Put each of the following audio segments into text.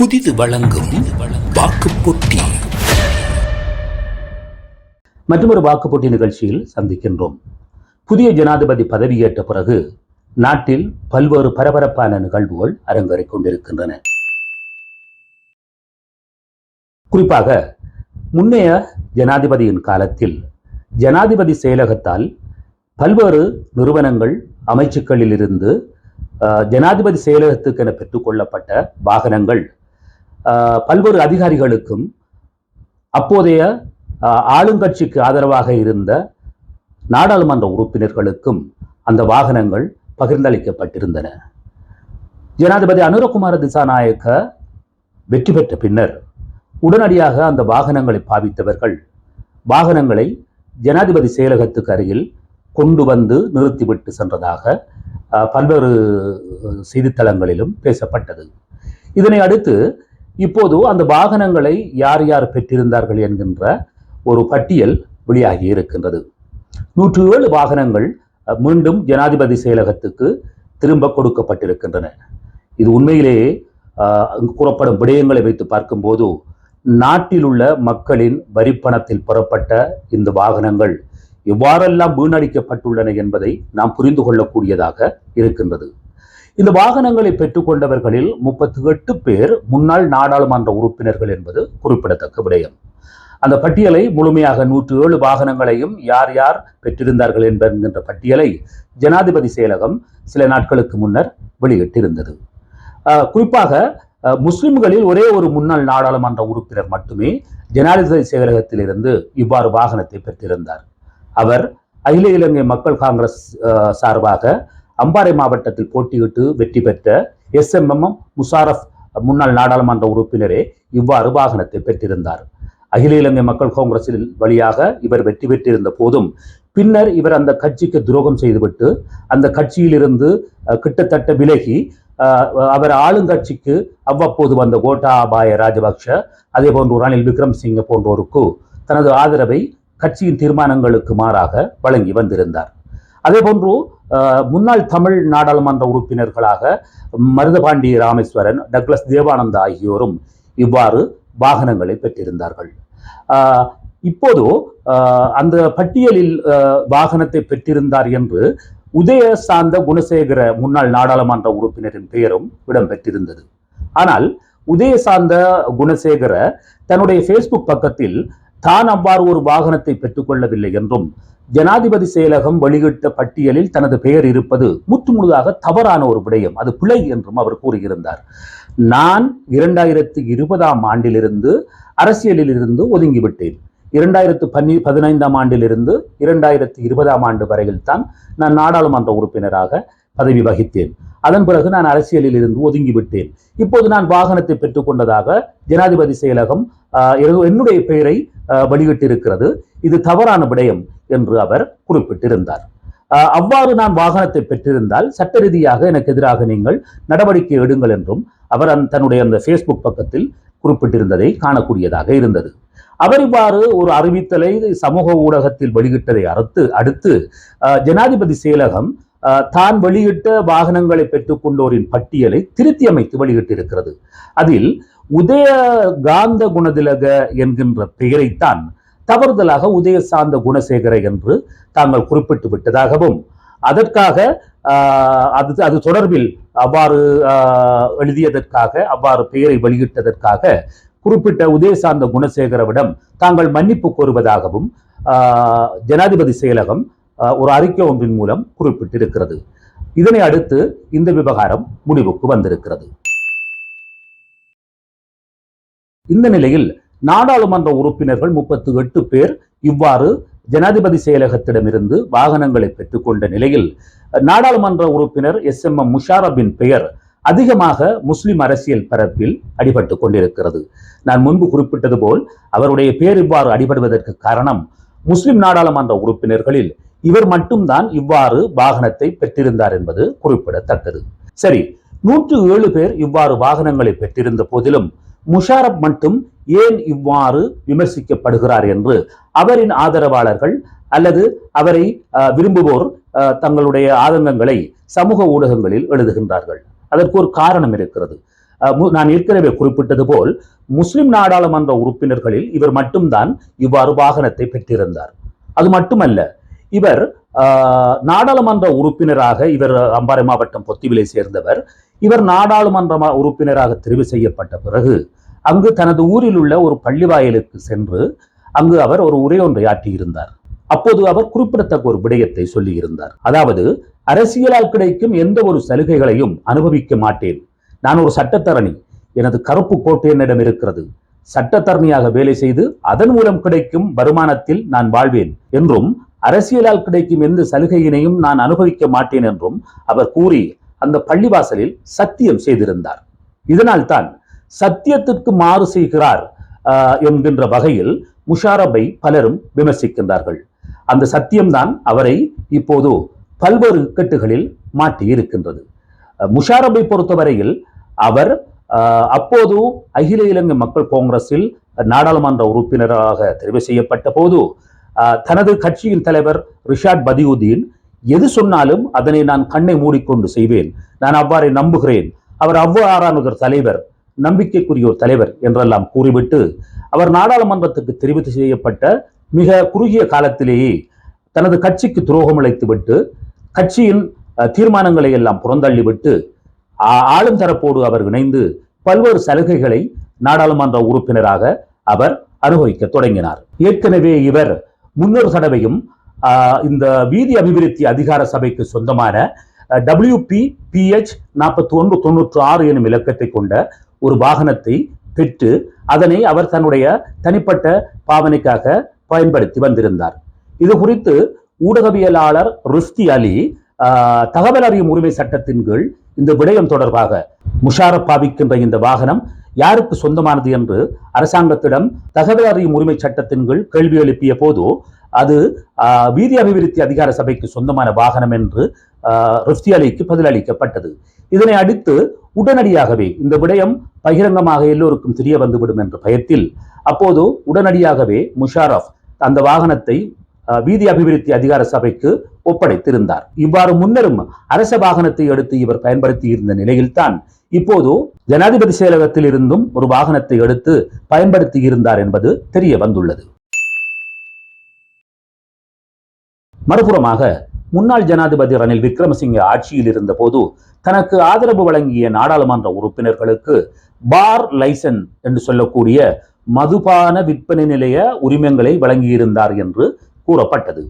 புதிது வழங்கும் வாக்கு போட்டி மற்றொரு வாக்குப்போட்டி நிகழ்ச்சியில் சந்திக்கின்றோம். புதிய ஜனாதிபதி பதவியேற்ற பிறகு நாட்டில் பல்வேறு பரபரப்பான நிகழ்வுகள் அரங்கேறிக் கொண்டிருக்கின்றன. குறிப்பாக முன்னைய ஜனாதிபதியின் காலத்தில் ஜனாதிபதி செயலகத்தால் பல்வேறு நிறுவனங்கள் அமைச்சுக்களில் இருந்து ஜனாதிபதி செயலகத்துக்கென பெற்றுக்கொள்ளப்பட்ட வாகனங்கள் பல்வேறு அதிகாரிகளுக்கும் அப்போதைய ஆளுங்கட்சிக்கு ஆதரவாக இருந்த நாடாளுமன்ற உறுப்பினர்களுக்கும் அந்த வாகனங்கள் பகிர்ந்தளிக்கப்பட்டிருந்தன. ஜனாதிபதி அனுரகுமார திசாநாயக்க வெற்றி பெற்ற பின்னர் உடனடியாக அந்த வாகனங்களை பாவித்தவர்கள் வாகனங்களை ஜனாதிபதி செயலகத்துக்கு அருகில் கொண்டு வந்து நிறுத்திவிட்டு சென்றதாக அஹ், பல்வேறு செய்தித்தளங்களிலும் பேசப்பட்டது. இதனை அடுத்து இப்போது அந்த வாகனங்களை யார் யார் பெற்றிருந்தார்கள் என்கின்ற ஒரு பட்டியல் வெளியாகி இருக்கின்றது. நூற்று ஏழு வாகனங்கள் மீண்டும் ஜனாதிபதி செயலகத்துக்கு திரும்ப கொடுக்கப்பட்டிருக்கின்றன. இது உண்மையிலேயே அங்கு கூறப்படும் விடயங்களை வைத்து பார்க்கும்போது நாட்டில் உள்ள மக்களின் வரிப்பணத்தில் பெறப்பட்ட இந்த வாகனங்கள் எவ்வாறெல்லாம் வீணடிக்கப்பட்டுள்ளன என்பதை நாம் புரிந்து கொள்ளக்கூடியதாக இருக்கின்றது. இந்த வாகனங்களை பெற்றுக்கொண்டவர்களில் முப்பத்தி எட்டு பேர் முன்னாள் நாடாளுமன்ற உறுப்பினர்கள் என்பது குறிப்பிடத்தக்க விடயம். அந்த பட்டியலை முழுமையாக நூற்று ஏழு வாகனங்களையும் யார் யார் பெற்றிருந்தார்கள் என்கின்ற பட்டியலை ஜனாதிபதி செயலகம் சில நாட்களுக்கு முன்னர் வெளியிட்டிருந்தது. குறிப்பாக முஸ்லிம்களில் ஒரே ஒரு முன்னாள் நாடாளுமன்ற உறுப்பினர் மட்டுமே ஜனாதிபதி செயலகத்திலிருந்து இவ்வாறு வாகனத்தை பெற்றிருந்தார். அவர் அகில இலங்கை மக்கள் காங்கிரஸ் சார்பாக அம்பாறை மாவட்டத்தில் போட்டியிட்டு வெற்றி பெற்ற எஸ் எம் எம் முஷாரப் முன்னாள் நாடாளுமன்ற உறுப்பினரே இவ்வாறு வாகனத்தை பெற்றிருந்தார். அகில இலங்கை மக்கள் காங்கிரஸில் வழியாக இவர் வெற்றி பெற்றிருந்த போதும் பின்னர் இவர் அந்த கட்சிக்கு துரோகம் செய்துவிட்டு அந்த கட்சியிலிருந்து அஹ், கிட்டத்தட்ட விலகி அவர் ஆளுங்கட்சிக்கு அவ்வப்போது வந்த கோட்டாபாய ராஜபக்ஷ அதே போன்று ரணில் விக்ரம் சிங் போன்றோருக்கு தனது ஆதரவை கட்சியின் தீர்மானங்களுக்கு மாறாக வழங்கி வந்திருந்தார். அதே போன்று முன்னாள் தமிழ் நாடாளுமன்ற உறுப்பினர்களாக மருதபாண்டி ராமேஸ்வரன் டக்ளஸ் தேவானந்தா ஆகியோரும் இவ்வாறு வாகனங்களை பெற்றிருந்தார்கள். ஆஹ், இப்போது ஆஹ், அந்த பட்டியலில் வாகனத்தை பெற்றிருந்தார் என்று உதய சார்ந்த குணசேகர முன்னாள் நாடாளுமன்ற உறுப்பினரின் பெயரும் இடம்பெற்றிருந்தது. ஆனால் உதய சார்ந்த குணசேகர தன்னுடைய ஃபேஸ்புக் பக்கத்தில் தான் அவ்வாறு ஒரு வாகனத்தை பெற்றுக்கொள்ளவில்லை என்றும் ஜனாதிபதி செயலகம் வெளியிட்ட பட்டியலில் தனது பெயர் இருப்பது முற்று முழுதாக தவறான ஒரு விடயம் அது பிழை என்றும் அவர் கூறியிருந்தார். நான் இரண்டாயிரத்தி இருபதாம் ஆண்டிலிருந்து அரசியலில் இருந்து ஒதுங்கிவிட்டேன். இரண்டாயிரத்து பன்னி பதினைந்தாம் ஆண்டிலிருந்து இரண்டாயிரத்தி இருபதாம் ஆண்டு வரையில் தான் நான் நாடாளுமன்ற உறுப்பினராக பதவி வகித்தேன். அதன் பிறகு நான் அரசியலில் இருந்து ஒதுங்கிவிட்டேன். இப்போது நான் வாகனத்தை பெற்றுக்கொண்டதாக ஜனாதிபதி செயலகம் ஆஹ், என்னுடைய பெயரை வெளியிட்டிருக்கிறது. இது தவறான விடயம் என்று அவர் குறிப்பிட்டிருந்தார். அவ்வாறு நான் வாகனத்தை பெற்றிருந்தால் சட்ட ரீதியாக எனக்கு எதிராக நீங்கள் நடவடிக்கை எடுங்கள் என்றும் அவர் அந் தன்னுடைய அந்த ஃபேஸ்புக் பக்கத்தில் குறிப்பிட்டிருந்ததை காணக்கூடியதாக இருந்தது. அவர் இவ்வாறு ஒரு அறிவித்தலை சமூக ஊடகத்தில் வெளியிட்டதை அடுத்து அடுத்து ஜனாதிபதி செயலகம் தான் வெளியிட்ட வாகனங்களை பெற்றுக்கொண்டோரின் பட்டியலை திருத்தி அமைத்து வெளியிட்டிருக்கிறது. அதில் உதய காந்த குணதிலக என்கின்ற பெயரைத்தான் தவறுதலாக உதய சார்ந்த குணசேகர என்று தாங்கள் குறிப்பிட்டு விட்டதாகவும் அதற்காக ஆஹ், அது அது தொடர்பில் அவ்வாறு ஆஹ், எழுதியதற்காக அவ்வாறு பெயரை வெளியிட்டதற்காக குறிப்பிட்ட உதய சார்ந்த குணசேகரவிடம் தாங்கள் மன்னிப்பு கோருவதாகவும் ஆஹ், ஜனாதிபதி செயலகம் ஒரு அறிக்கை ஒன்றின் மூலம் குறிப்பிட்டிருக்கிறது. இதனை அடுத்து இந்த விவகாரம் முடிவுக்கு வந்திருக்கிறது. இந்த நிலையில் நாடாளுமன்ற உறுப்பினர்கள் முப்பத்து எட்டு பேர் இவ்வாறு ஜனாதிபதி செயலகத்திடமிருந்து வாகனங்களை பெற்றுக்கொண்ட நிலையில் நாடாளுமன்ற உறுப்பினர் எஸ் எம் எம் முஷாரபின் பெயர் அதிகமாக முஸ்லிம் அரசியல் பரப்பில் அடிபட்டு கொண்டிருக்கிறது. நான் முன்பு குறிப்பிட்டது போல் அவருடைய பெயர் இவ்வாறு அடிபடுவதற்கு காரணம் முஸ்லிம் நாடாளுமன்ற உறுப்பினர்களில் இவர் மட்டும்தான் இவ்வாறு வாகனத்தை பெற்றிருந்தார் என்பது குறிப்பிடத்தக்கது. சரி நூற்று ஏழு பேர் இவ்வாறு வாகனங்களை பெற்றிருந்த போதிலும் முஷாரப் மட்டும் ஏன் இவ்வாறு விமர்சிக்கப்படுகிறார் என்று அவரின் ஆதரவாளர்கள் அல்லது அவரை அஹ், விரும்புவோர் அஹ், தங்களுடைய ஆதங்கங்களை சமூக ஊடகங்களில் எழுதுகின்றார்கள். அதற்கு ஒரு காரணம் இருக்கிறது. அஹ், நான் ஏற்கனவே குறிப்பிட்டது போல் முஸ்லிம் நாடாளுமன்ற உறுப்பினர்களில் இவர் மட்டும்தான் இவ்வாறு வாகனத்தை பெற்றிருந்தார். அது மட்டுமல்ல இவர் நாடாளுமன்ற உறுப்பினராக இவர் அம்பாறை மாவட்டம் பொத்திவிலை சேர்ந்தவர். இவர் நாடாளுமன்ற உறுப்பினராக தெரிவு செய்யப்பட்ட பிறகு அங்கு தனது ஊரில் உள்ள ஒரு பள்ளிவாயலுக்கு சென்று அங்கு அவர் ஒரு உரை ஒன்றை ஆற்றியிருந்தார். அப்போது அவர் குறிப்பிடத்தக்க ஒரு விடயத்தை சொல்லியிருந்தார். அதாவது அரசியலால் கிடைக்கும் எந்த ஒரு சலுகைகளையும் அனுபவிக்க மாட்டேன். நான் ஒரு சட்டத்தரணி. எனது கருப்பு கோட்டு என்னிடம் இருக்கிறது. சட்டத்தரணியாக வேலை செய்து அதன் மூலம் கிடைக்கும் வருமானத்தில் நான் வாழ்வேன் என்றும் அரசியலால் கிடைக்கும் எந்த சலுகையினையும் நான் அனுபவிக்க மாட்டேன் என்றும் அவர் கூறி அந்த பள்ளிவாசலில் சத்தியம் செய்திருந்தார். இதனால் தான் சத்தியத்திற்கு மாறு செய்கிறார் என்கின்ற வகையில் முஷாரப்பை பலரும் விமர்சிக்கின்றார்கள். அந்த சத்தியம்தான் அவரை இப்போது பல்வேறு இக்கட்டுகளில் மாட்டி இருக்கின்றது முஷாரபை முஷாரப்பை பொறுத்தவரையில் அவர் ஆஹ், அப்போது அகில இலங்கை மக்கள் காங்கிரஸில் நாடாளுமன்ற உறுப்பினராக தெரிவு செய்யப்பட்ட போது தனது கட்சியின் தலைவர் ரிஷாட் பதியுதீன் எது சொன்னாலும் அதனை நான் கண்ணை மூடிக்கொண்டு செய்வேன். நான் அவ்வாறே நம்புகிறேன். அவர் அவ்வாறான ஒரு தலைவர் நம்பிக்கைக்குரிய ஒரு தலைவர் என்றெல்லாம் கூறிவிட்டு அவர் நாடாளுமன்றத்துக்கு தெரிவித்து செய்யப்பட்ட மிக குறுகிய காலத்திலேயே தனது கட்சிக்கு துரோகம் இழைத்துவிட்டு கட்சியின் தீர்மானங்களை எல்லாம் புறந்தள்ளிவிட்டு ஆளும் தரப்போடு அவர் இணைந்து பல்வேறு சலுகைகளை நாடாளுமன்ற உறுப்பினராக அவர் அனுபவிக்க தொடங்கினார். ஏற்கனவே இவர் முன்னொரு தடவையும் ஆஹ், இந்த வீதி அபிவிருத்தி அதிகார சபைக்கு சொந்தமான டபிள்யூபி பிஹெச் நாற்பத்தி ஒன்று தொண்ணூற்று ஆறு எனும் இலக்கத்தை கொண்ட ஒரு வாகனத்தை பெற்று அதனை அவர் தன்னுடைய தனிப்பட்ட பாவனைக்காக பயன்படுத்தி வந்திருந்தார். இது குறித்து ஊடகவியலாளர் ருஸ்தி அலி ஆஹ், தகவல் அறியும் உரிமை சட்டத்தின் கீழ் இந்த விடயம் தொடர்பாக முஷாரப் பாவிக்கின்ற இந்த வாகனம் யாருக்கு சொந்தமானது என்று அரசாங்கத்திடம் தகவல் அறியும் உரிமை சட்டத்தின் கீழ் கேள்வி எழுப்பிய போது அது ஆஹ், வீதி அபிவிருத்தி அதிகார சபைக்கு சொந்தமான வாகனம் என்று ஆஹ், ருஸ்தி அலிக்கு பதிலளிக்கப்பட்டது. இதனை அடுத்து உடனடியாகவே இந்த விடயம் பகிரங்கமாக எல்லோருக்கும் தெரிய வந்துவிடும் என்ற பயத்தில் அப்போது உடனடியாகவே முஷாரஃப் அந்த வாகனத்தை வீதி அபிவிருத்தி அதிகார சபைக்கு ஒப்படைத்திருந்தார். இவ்வாறு முன்னரும் அரச வாகனத்தை எடுத்து இவர் பயன்படுத்தி இருந்த நிலையில்தான் இப்போது ஜனாதிபதி செயலகத்தில் இருந்தும் ஒரு வாகனத்தை எடுத்து பயன்படுத்தி இருந்தார் என்பது தெரிய வந்துள்ளது. மறுபுறமாக முன்னாள் ஜனாதிபதி ரணில் விக்ரமசிங்க ஆட்சியில் இருந்தபோது தனக்கு ஆதரவு வழங்கிய நாடாளுமன்ற உறுப்பினர்களுக்கு பார் லைசன் என்று சொல்லக்கூடிய மதுபான விற்பனை நிலைய உரிமங்களை வழங்கியிருந்தார் என்று கூறப்பட்டது.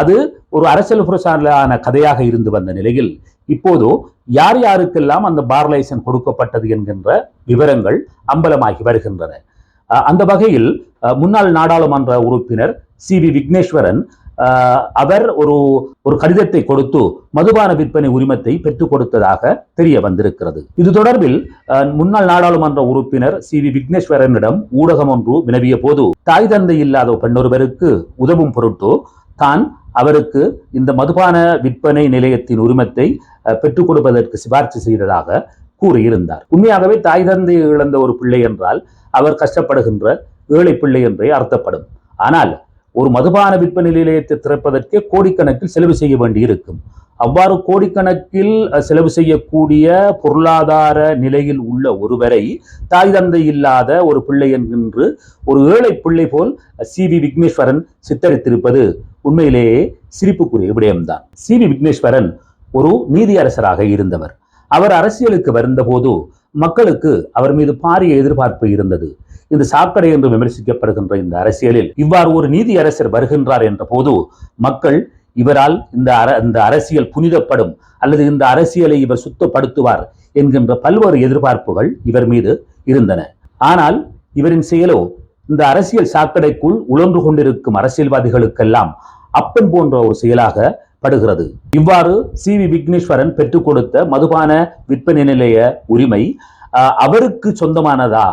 அது ஒரு அரசியல் புரசாலான கதையாக இருந்து வந்த நிலையில் இப்போது யார் யாருக்கெல்லாம் அந்த பார் லைசன் கொடுக்கப்பட்டது என்கின்ற விவரங்கள் அம்பலமாகி வருகின்றன. அந்த வகையில் முன்னாள் நாடாளுமன்ற உறுப்பினர் சி வி விக்னேஸ்வரன் அவர் ஒரு ஒரு கடிதத்தை கொடுத்து மதுபான விற்பனை உரிமத்தை பெற்றுக் கொடுத்ததாக தெரிய வந்திருக்கிறது. இது தொடர்பில் முன்னாள் நாடாளுமன்ற உறுப்பினர் சி வி விக்னேஸ்வரனிடம் ஊடகம் ஒன்று வினவிய போது தாய் தந்தை இல்லாத பெண்ணொருவருக்கு உதவும் பொருட்டு தான் அவருக்கு இந்த மதுபான விற்பனை நிலையத்தின் உரிமத்தை அஹ், பெற்றுக் கொடுப்பதற்கு சிபார்சு செய்ததாக கூறியிருந்தார். உண்மையாகவே தாய் தந்தை இழந்த ஒரு பிள்ளை என்றால் அவர் கஷ்டப்படுகின்ற ஏழை பிள்ளை என்றே அர்த்தப்படும். ஆனால் ஒரு மதுபான விற்பனை நிலையத்தை திறப்பதற்கே கோடிக்கணக்கில் செலவு செய்ய வேண்டியிருக்கும். அவ்வாறு கோடிக்கணக்கில் செலவு செய்யக்கூடிய பொருளாதார நிலையில் உள்ள ஒருவரை தாய் தந்தை இல்லாத ஒரு பிள்ளை என்று ஒரு ஏழை பிள்ளை போல் சி. வி. விக்னேஸ்வரன் சித்தரித்திருப்பது உண்மையிலேயே சிரிப்புக்குரிய விடயம்தான். சி. வி. விக்னேஸ்வரன் ஒரு நீதியரசராக இருந்தவர். அவர் அரசியலுக்கு வந்தபோது மக்களுக்கு அவர் மீது பாரிய எதிர்பார்ப்பு இருந்தது. இந்த சாக்கடை என்று விமர்சிக்கப்படுகின்ற இந்த அரசியலில் இவ்வாறு ஒரு நீதியரசர் வருகின்றார் என்ற போது மக்கள் இவரால் இந்த அர இந்த அரசியல் புனிதப்படும் அல்லது இந்த அரசியலை இவர் சுத்தப்படுத்துவார் என்கின்ற பல்வேறு எதிர்பார்ப்புகள் இவர் மீது இருந்தன. ஆனால் இவரின் செயலோ இந்த அரசியல் சாக்கடைக்குள் உழன்று கொண்டிருக்கும் அரசியல்வாதிகளுக்கெல்லாம் அப்பன் போன்ற ஒரு செயலாக படுகிறது. இவ்வாறு சி வி விக்னேஸ்வரன் பெற்றுக் கொடுத்த மதுபான விற்பனை நிலைய உரிமை அவருக்கு சொந்தமானதா?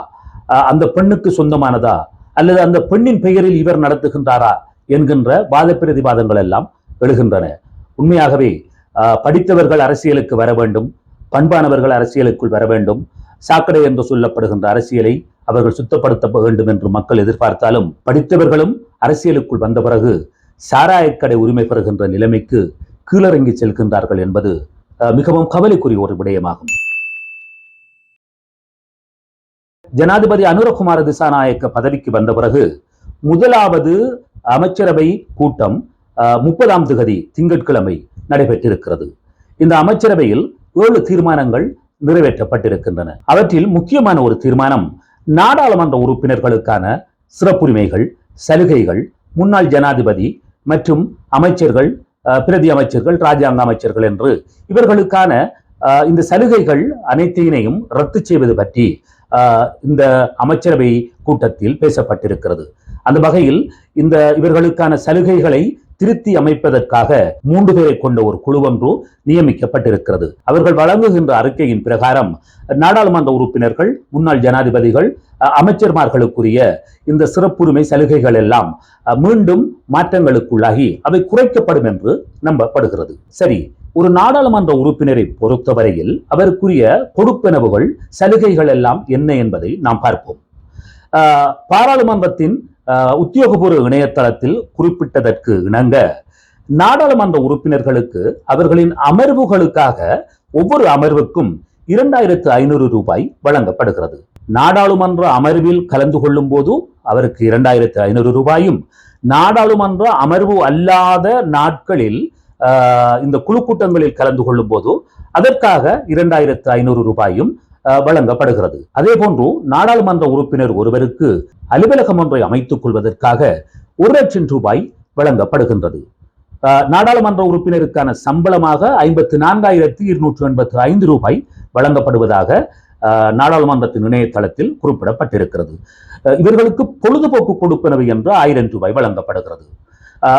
அந்த பெண்ணுக்கு சொந்தமானதா? அல்லது அந்த பெண்ணின் பெயரில் இவர் நடத்துகின்றாரா? என்கின்ற வாத பிரதிவாதங்கள் எல்லாம் எழுகின்றன. உண்மையாகவே ஆஹ், படித்தவர்கள் அரசியலுக்கு வர வேண்டும் பண்பானவர்கள் அரசியலுக்குள் வர வேண்டும். சாக்கடை என்று சொல்லப்படுகின்ற அரசியலை அவர்கள் சுத்தப்படுத்த வேண்டும் என்று மக்கள் எதிர்பார்த்தாலும் படித்தவர்களும் அரசியலுக்குள் வந்த பிறகு சாராயக்கடை உரிமை பெறுகின்ற நிலைமைக்கு கீழறங்கி செல்கின்றார்கள் என்பது மிகவும் கவலைக்குரிய ஒரு விடயமாகும். ஜனாதிபதி அனுரகுமார திசாநாயக்க பதவிக்கு வந்த பிறகு முதலாவது அமைச்சரவை கூட்டம் முப்பதாம் திகதி திங்கட்கிழமை நடைபெற்றிருக்கிறது. இந்த அமைச்சரவையில் ஏழு தீர்மானங்கள் நிறைவேற்றப்பட்டிருக்கின்றன. அவற்றில் முக்கியமான ஒரு தீர்மானம் நாடாளுமன்ற உறுப்பினர்களுக்கான சிறப்புரிமைகள் சலுகைகள் முன்னாள் ஜனாதிபதி மற்றும் அமைச்சர்கள் அஹ், பிரதி அமைச்சர்கள் ராஜாங்க அமைச்சர்கள் என்று இவர்களுக்கான அஹ், இந்த சலுகைகள் அனைத்தினையும் ரத்து செய்வது பற்றி இந்த அமைச்சரவை கூட்டத்தில் பேசப்பட்டிருக்கிறது. அந்த வகையில் இந்த இவர்களுக்கான சலுகைகளை திருத்தி அமைப்பதற்காக மூன்று பேரை கொண்ட ஒரு குழு ஒன்று நியமிக்கப்பட்டிருக்கிறது. அவர்கள் வழங்குகின்ற அறிக்கையின் பிரகாரம் நாடாளுமன்ற உறுப்பினர்கள் முன்னாள் ஜனாதிபதிகள் அஹ், அமைச்சர்மார்களுக்குரிய இந்த சிறப்புரிமை சலுகைகள் எல்லாம் அஹ், மீண்டும் மாற்றங்களுக்குள்ளாகி அவை குறைக்கப்படும் என்று நம்பப்படுகிறது. சரி ஒரு நாடாளுமன்ற உறுப்பினரை பொறுத்தவரையில் அவருக்குரிய கொடுப்பனவுகள் சலுகைகள் எல்லாம் என்ன என்பதை நாம் பார்ப்போம். ஆஹ், பாராளுமன்றத்தின் உத்தியோகபூர்வ இணையதளத்தில் குறிப்பிட்டதற்கு இணங்க நாடாளுமன்ற உறுப்பினர்களுக்கு அவர்களின் அமர்வுகளுக்காக ஒவ்வொரு அமர்வுக்கும் இரண்டாயிரத்து ஐநூறு ரூபாய் வழங்கப்படுகிறது. நாடாளுமன்ற அமர்வில் கலந்து கொள்ளும் போது அவருக்கு இரண்டாயிரத்து ஐநூறு ரூபாயும் நாடாளுமன்ற அமர்வு அல்லாத நாட்களில் ஆஹ், இந்த குழு கூட்டங்களில் கலந்து கொள்ளும் போது அதற்காக இரண்டாயிரத்து ஐநூறு ரூபாயும் வழங்கப்படுகிறது. அதே போன்று நாடாளுமன்ற உறுப்பினர் ஒருவருக்கு அலுவலகம் ஒன்றை அமைத்துக் கொள்வதற்காக ஒரு லட்சம் ரூபாய் வழங்கப்படுகின்றது. ஆஹ், நாடாளுமன்ற உறுப்பினருக்கான சம்பளமாக ஐம்பத்தி நான்காயிரத்தி இருநூற்று எண்பத்தி ஐந்து ரூபாய் வழங்கப்படுவதாக ஆஹ், நாடாளுமன்றத்தின் இணையதளத்தில் குறிப்பிடப்பட்டிருக்கிறது. இவர்களுக்கு பொழுதுபோக்கு கொடுப்பனவு என்று ஆயிரம் ரூபாய் வழங்கப்படுகிறது.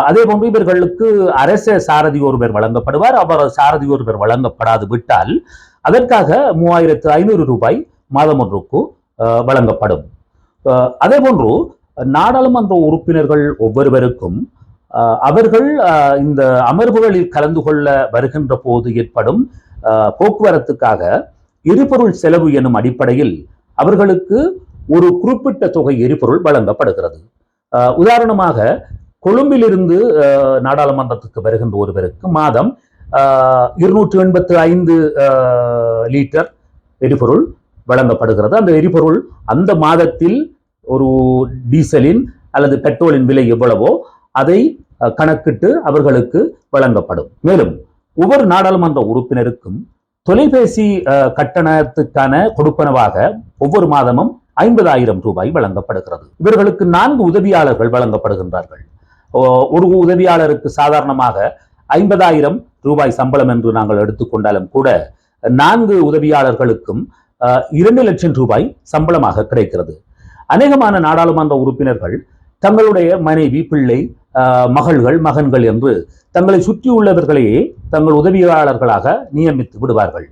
அதே போன்று இவர்களுக்கு அரச சாரதி ஒருவர் வழங்கப்படுவார். அவர் சாரதி ஒருவர் வழங்கப்படாது விட்டால் அதற்காக மூவாயிரத்து ஐநூறு ரூபாய் மாதம் ஒன்றுக்கு வழங்கப்படும். அதே போன்று நாடாளுமன்ற உறுப்பினர்கள் ஒவ்வொருவருக்கும் ஆஹ், அவர்கள் இந்த அமர்வுகளில் கலந்து கொள்ள வருகின்ற போது ஏற்படும் போக்குவரத்துக்காக எரிபொருள் செலவு எனும் அடிப்படையில் அவர்களுக்கு ஒரு குறிப்பிட்ட தொகை எரிபொருள் வழங்கப்படுகிறது. ஆஹ், உதாரணமாக கொழும்பிலிருந்து ஆஹ், நாடாளுமன்றத்துக்கு வருகின்ற ஒருவருக்கு மாதம் இருநூற்று எண்பத்து ஐந்து லிட்டர் எரிபொருள் வழங்கப்படுகிறது. அந்த எரிபொருள் அந்த மாதத்தில் ஒரு டீசலின் அல்லது பெட்ரோலின் விலை எவ்வளவோ அதை கணக்கிட்டு அவர்களுக்கு வழங்கப்படும். மேலும் ஒவ்வொரு நாடாளுமன்ற உறுப்பினருக்கும் தொலைபேசி கட்டணத்துக்கான கொடுப்பனவாக ஒவ்வொரு மாதமும் ஐம்பதாயிரம் ரூபாய் வழங்கப்படுகிறது. இவர்களுக்கு நான்கு உதவியாளர்கள் வழங்கப்படுகின்றார்கள். ஒரு உதவியாளருக்கு சாதாரணமாக ஐம்பதாயிரம் ரூபாய் சம்பளம் என்று நாங்கள் எடுத்துக்கொண்டாலும் கூட நான்கு உதவியாளர்களுக்கும் இரண்டு லட்சம் ரூபாய் சம்பளமாக கிடைக்கிறது. அநேகமான நாடாளுமன்ற உறுப்பினர்கள் தங்களுடைய மனைவி பிள்ளை மகள்கள் மகன்கள் என்று தங்களை சுற்றியுள்ளவர்களையே தங்கள் உதவியாளர்களாக நியமித்து விடுவார்கள்.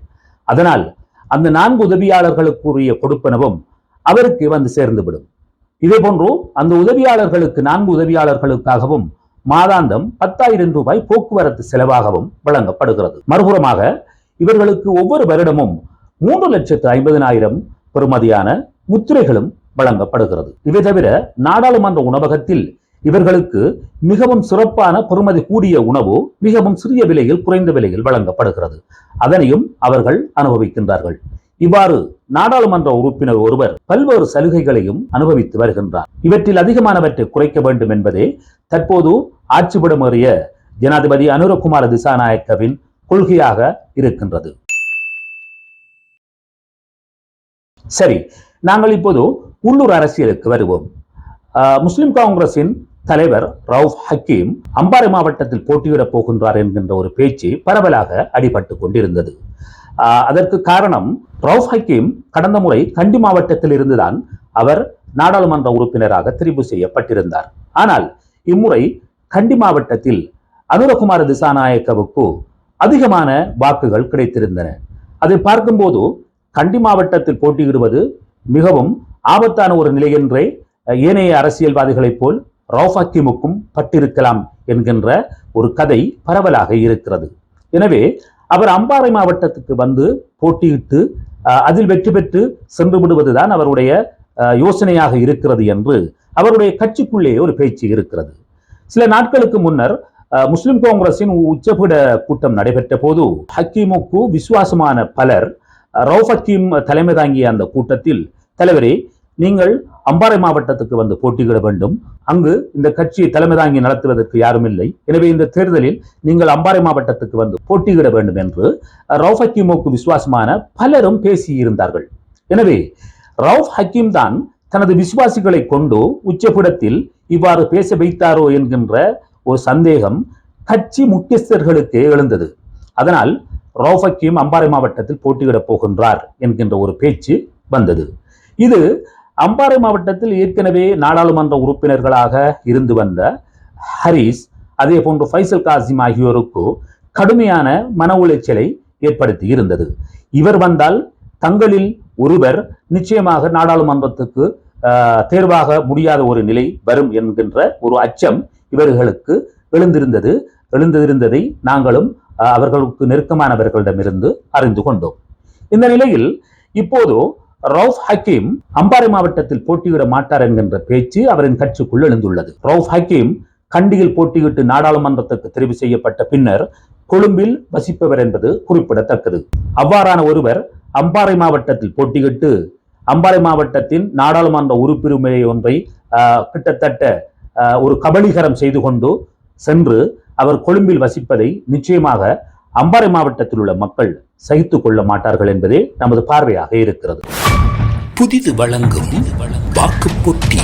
அதனால் அந்த நான்கு உதவியாளர்களுக்குரிய கொடுப்பனவும் அவருக்கு வந்து சேர்ந்துவிடும். இதே போன்று அந்த உதவியாளர்களுக்கு நான்கு உதவியாளர்களுக்காகவும் மாதாந்தம் பத்தாயிரம் ரூபாய் போக்குவரத்து செலவாகவும் வழங்கப்படுகிறது. மறுபுறமாக இவர்களுக்கு ஒவ்வொரு வருடமும் மூன்று லட்சத்து ஐம்பதினாயிரம் பெறுமதியான முத்திரைகளும் வழங்கப்படுகிறது. இவை தவிர நாடாளுமன்ற உணவகத்தில் இவர்களுக்கு மிகவும் சிறப்பான பெறுமதி கூடிய உணவு மிகவும் சிறிய விலையில் குறைந்த விலையில் வழங்கப்படுகிறது. அதனையும் அவர்கள் அனுபவிக்கின்றார்கள். இவ்வாறு நாடாளுமன்ற உறுப்பினர் ஒருவர் பல்வேறு சலுகைகளையும் அனுபவித்து வருகின்றார். இவற்றில் அதிகமானவற்றை குறைக்க வேண்டும் என்பதே தற்போது ஆட்சிபடமேறிய ஜனாதிபதி அனுரகுமார திசாநாயக்கவின் கொள்கையாக இருக்கின்றது. சரி நாங்கள் இப்போது உள்ளூர் அரசியலுக்கு வருவோம். ஆஹ், முஸ்லிம் காங்கிரசின் தலைவர் ரவுஃப் ஹக்கீம் அம்பாறை மாவட்டத்தில் போட்டியிடப் போகின்றார் என்கின்ற ஒரு பேச்சு பரவலாக அடிபட்டு கொண்டிருந்தது. அதற்கு காரணம் ரவுஃப் ஹக்கீம் கடந்த முறை கண்டி மாவட்டத்தில் இருந்துதான் அவர் நாடாளுமன்ற உறுப்பினராக தெரிவு செய்யப்பட்டிருந்தார். ஆனால் இம்முறை கண்டி மாவட்டத்தில் அனுரகுமார திசாநாயக்கவுக்கு அதிகமான வாக்குகள் கிடைத்திருந்தன. அதை பார்க்கும்போது கண்டி மாவட்டத்தில் போட்டியிடுவது மிகவும் ஆபத்தான ஒரு நிலை என்றே ஏனைய அரசியல்வாதிகளைப் போல் ரவுஃப் ஹக்கீமுக்கும் பட்டிருக்கலாம் என்கின்ற ஒரு கதை பரவலாக இருக்கிறது. எனவே அவர் அம்பாறை மாவட்டத்துக்கு வந்து போட்டியிட்டு அஹ், அதில் வெற்றி பெற்று சென்று விடுவதுதான் அவருடைய யோசனையாக இருக்கிறது என்று அவருடைய கட்சிக்குள்ளே ஒரு பேச்சு இருக்கிறது. சில நாட்களுக்கு முன்னர் அஹ், முஸ்லிம் காங்கிரசின் உச்சபீட கூட்டம் நடைபெற்ற போது ஹக்கீமுக்கு விசுவாசமான பலர் ரவுஃப் ஹக்கீம் தலைமை தாங்கிய அந்த கூட்டத்தில் தலைவரே நீங்கள் அம்பாறை மாவட்டத்துக்கு வந்து போட்டியிட வேண்டும். அங்கு இந்த கட்சியை தலைமை தாங்கி நடத்துவதற்கு யாரும் இல்லை. எனவே இந்த தேர்தலில் நீங்கள் அம்பாறை மாவட்டத்துக்கு வந்து போட்டியிட வேண்டும் என்று ரவுஃப் ஹக்கீமோக்கு விசுவாசமான பலரும் பேசியிருந்தார்கள். எனவே ரவுஃப் ஹக்கீம் தான் தனது விசுவாசிகளை கொண்டு உச்சபுடத்தில் இவ்வாறு பேச வைத்தாரோ என்கின்ற ஒரு சந்தேகம் கட்சி முக்கியஸ்தர்களுக்கு எழுந்தது. அதனால் ரவுஃப் ஹக்கீம் அம்பாறை மாவட்டத்தில் போட்டியிடப் போகின்றார் என்கின்ற ஒரு பேச்சு வந்தது. இது அம்பாறை மாவட்டத்தில் ஏற்கனவே நாடாளுமன்ற உறுப்பினர்களாக இருந்து வந்த ஹரிஸ் அதே போன்று ஃபைசல் காசிம் ஆகியோருக்கு கடுமையான மன உளைச்சலை ஏற்படுத்தி இருந்தது. இவர் வந்தால் தங்களில் ஒருவர் நிச்சயமாக நாடாளுமன்றத்துக்கு ஆஹ், தேர்வாக முடியாத ஒரு நிலை வரும் என்கின்ற ஒரு அச்சம் இவர்களுக்கு எழுந்திருந்தது. எழுந்திருந்ததை நாங்களும் அவர்களுக்கு நெருக்கமானவர்களிடமிருந்து அறிந்து கொண்டோம். இந்த நிலையில் இப்போது ரவுஃப் ஹக்கீம் அம்பாறை மாவட்டத்தில் போட்டியிட மாட்டார் என்கின்ற பேச்சு அவரின் கட்சிக்குள் எழுந்துள்ளது. ரவுஃப் ஹக்கீம் கண்டியில் போட்டியிட்டு நாடாளுமன்றத்துக்கு தெரிவு செய்யப்பட்ட பின்னர் கொழும்பில் வசிப்பவர் என்பது குறிப்பிடத்தக்கது. அவ்வாறான ஒருவர் அம்பாறை மாவட்டத்தில் போட்டியிட்டு அம்பாறை மாவட்டத்தின் நாடாளுமன்ற உறுப்பிரிமையை ஒன்றை ஆஹ், கிட்டத்தட்ட ஆஹ், ஒரு கபலீகரம் செய்து கொண்டு சென்று அவர் கொழும்பில் வசிப்பதை நிச்சயமாக அம்பாறை மாவட்டத்தில் உள்ள மக்கள் சகித்து கொள்ள மாட்டார்கள் என்பதே நமது பார்வையாக இருக்கிறது. புதிது வழங்கும் வாக்கு பொட்டி.